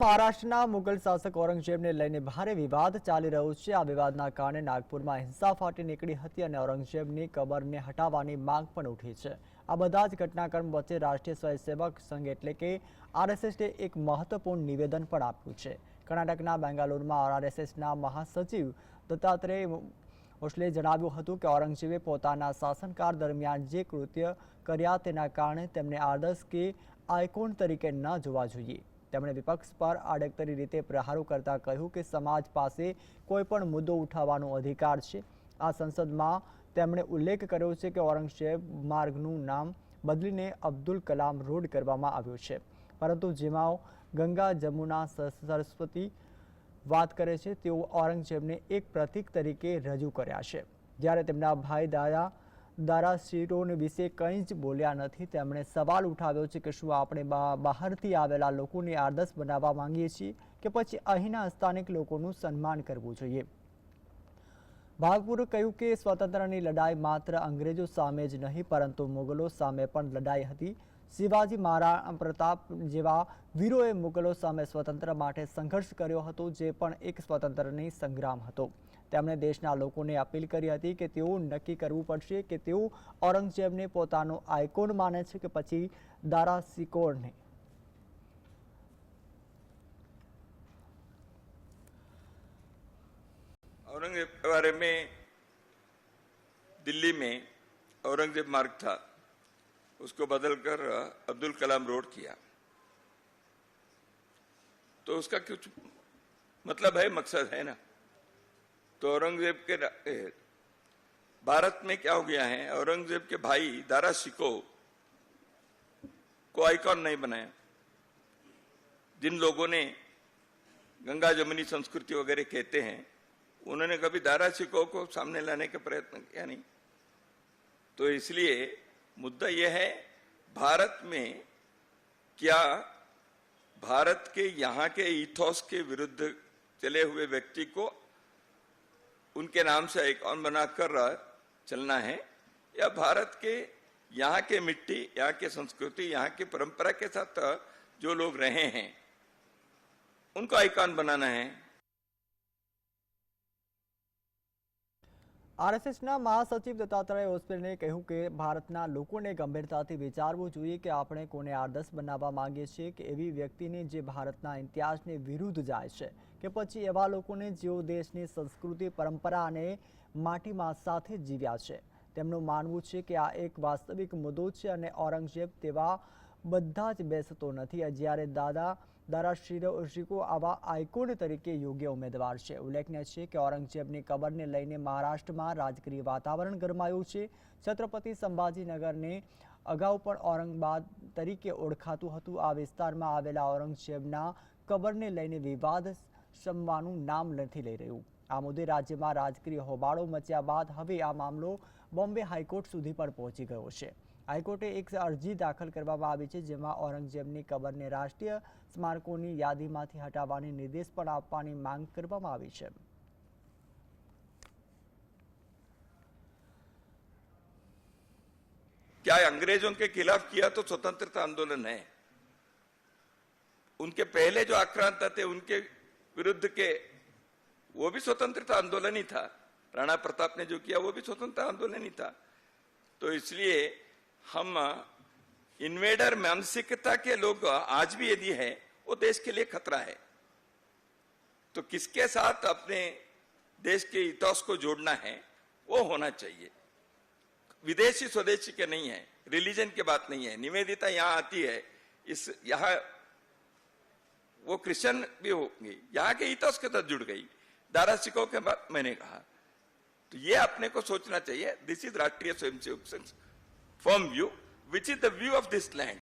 મહારાષ્ટ્રના મુગલ શાસક ઔરંગઝેબને લઈને ભારે વિવાદ ચાલી રહ્યો છે. આ વિવાદના કારણે નાગપુરમાં હિંસા ફાટી નીકળી હતી અને ઔરંગઝેબની કબરને હટાવવાની માંગ પણ ઉઠી છે. આ બધા જ ઘટનાક્રમ વચ્ચે રાષ્ટ્રીય સ્વયંસેવક સંઘ એટલે કે આરએસએસએ એક મહત્વપૂર્ણ નિવેદન પણ આપ્યું છે. કર્ણાટકના બેંગાલુરુમાં આરએસએસના મહાસચિવ દત્તાત્રેય ઓશલે જણાવ્યું હતું કે ઔરંગઝેબે પોતાના શાસનકાળ દરમિયાન જે કૃત્ય કર્યા તેના કારણે તેમને આદર્શ કે આઇકોન તરીકે ન જોવા જોઈએ. તેમણે વિપક્ષ પર આડકતરી રીતે પ્રહારો કરતા કહ્યું કે સમાજ પાસે કોઈ પણ મુદ્દો ઉઠાવવાનો અધિકાર છે. આ સંસદમાં તેમણે ઉલ્લેખ કર્યો છે કે ઔરંગઝેબ માર્ગનું નામ બદલીને અબ્દુલ કલામ રોડ કરવામાં આવ્યો છે. પરંતુ જેમાં ગંગા જમુના સર- સરસ્વતી વાત કરે છે, તેઓ ઔરંગઝેબને એક પ્રતીક તરીકે રજૂ કર્યા છે. જ્યારે તેમના ભાઈ દાદા દારા શિરોન વિશે કંઈ જ બોલ્યા નથી. તેમણે સવાલ ઉઠાવ્યો છે કે શું આપણે બહારથી આવેલા લોકોને આદર્શ બનાવવા માંગીએ છીએ કે પછી અહીંના સ્થાનિક લોકોનું સન્માન કરવું જોઈએ? ભાગપુરે કહ્યું કે સ્વતંત્રની લડાઈ માત્ર અંગ્રેજો સામે જ નહીં, પરંતુ મુગલો સામે પણ લડાઈ હતી. શિવાજી મહારાણા પ્રતાપ જેવા વીરોએ મુગલો સામે સ્વતંત્ર માટે સંઘર્ષ કર્યો હતો જે પણ એક સ્વતંત્રની સંગ્રામ હતો તેમણે દેશના લોકોને અપીલ કરી હતી કે તેઓ નક્કી કરવું પડશે કે તેઓ ઔરંગઝેબને પોતાનો આઇકોન માને છે કે પછી દારા સિકોરને औरंगजेब के बारे में दिल्ली में औरंगजेब मार्ग था उसको बदलकर अब्दुल कलाम रोड किया। तो उसका कुछ मतलब है, मकसद है ना? तो औरंगज़ेब के भारत में क्या हो गया है? औरंगज़ेब के भाई दारा शिको को आइकॉन नहीं बनाया। जिन लोगों ने गंगा जमुनी संस्कृति वगैरह कहते हैं, उन्होंने कभी दारा शिको को सामने लाने का प्रयत्न किया नहीं। तो इसलिए मुद्दा यह है, भारत में क्या भारत के यहाँ के इथोस के विरुद्ध चले हुए व्यक्ति को उनके नाम से आइकॉन बनाकर चलना है, या भारत के यहाँ के मिट्टी, यहाँ के संस्कृति, यहाँ की परंपरा के साथ जो लोग रहे हैं, उनको आइकॉन बनाना है? આરએસએસના મહાસચિવ દત્તાત્રેય ઓસ્પેને કહ્યું કે ભારતના લોકોને ગંભીરતાથી વિચારવું જોઈએ કે આપણે કોને આદર્શ બનાવવા માંગીએ છીએ કે એવી વ્યક્તિને જે ભારતના ઇતિહાસને વિરુદ્ધ જાય છે કે પછી એવા લોકોને જેઓ દેશની સંસ્કૃતિ, પરંપરા અને માટીમાં સાથે જીવ્યા છે. તેમનું માનવું છે કે આ એક વાસ્તવિક મુદ્દો છે અને ઔરંગઝેબ તેવા બધા જ બેસતો નથી. જ્યારે દાદા દારા શિરો શિકો આવા આઇકોન તરીકે યોગ્ય ઉમેદવાર છે. ઉલ્લેખનીય છે કે ઔરંગઝેબની કબરને લઈને મહારાષ્ટ્રમાં રાજકીય વાતાવરણ ગરમાયું છે. છત્રપતિ સંભાજીનગરને અગાઉ પણ ઔરંગાબાદ તરીકે ઓળખાતું હતું. આ વિસ્તારમાં આવેલા ઔરંગઝેબના કબરને લઈને વિવાદ શમવાનું નામ નથી લઈ રહ્યું. આ મુદ્દે રાજ્યમાં રાજકીય હોબાળો મચ્યા બાદ હવે આ મામલો બોમ્બે હાઈકોર્ટ સુધી પણ પહોંચી ગયો છે. હાઈકોર્ટે એક અરજી દાખલ કરવામાં આવી છે જેમાં ઔરંગઝેબની કબરને રાષ્ટ્રીય સ્મારકોની યાદીમાંથી હટાવવાની નિર્દેશ પણ આપવાની માંગ કરવામાં આવી છે क्या अंग्रेजों के खिलाफ किया तो स्वतंत्रता आंदोलन है उनके पहले जो आक्रांता थे उनके विरुद्ध के वो भी स्वतंत्रता आंदोलन ही था राणा प्रताप ने जो किया वो भी स्वतंत्रता आंदोलन ही था तो इसलिए हम इन्वेडर मानसिकता के लोग आज भी यदि है, वो देश के लिए खतरा है। तो किसके साथ अपने देश के इतिहास को जोड़ना है, वो होना चाहिए। विदेशी स्वदेशी के नहीं है रिलीजन की बात नहीं है। निवेदिता यहाँ आती है, इस यहाँ वो क्रिश्चियन भी होंगी, यहाँ के इतिहास के साथ जुड़ गई। दारा सिखों के बाद मैंने कहा। तो ये अपने को सोचना चाहिए। दिस इज़ राष्ट्रीय Swayamsevak Sangh firm view, which is the view of this land.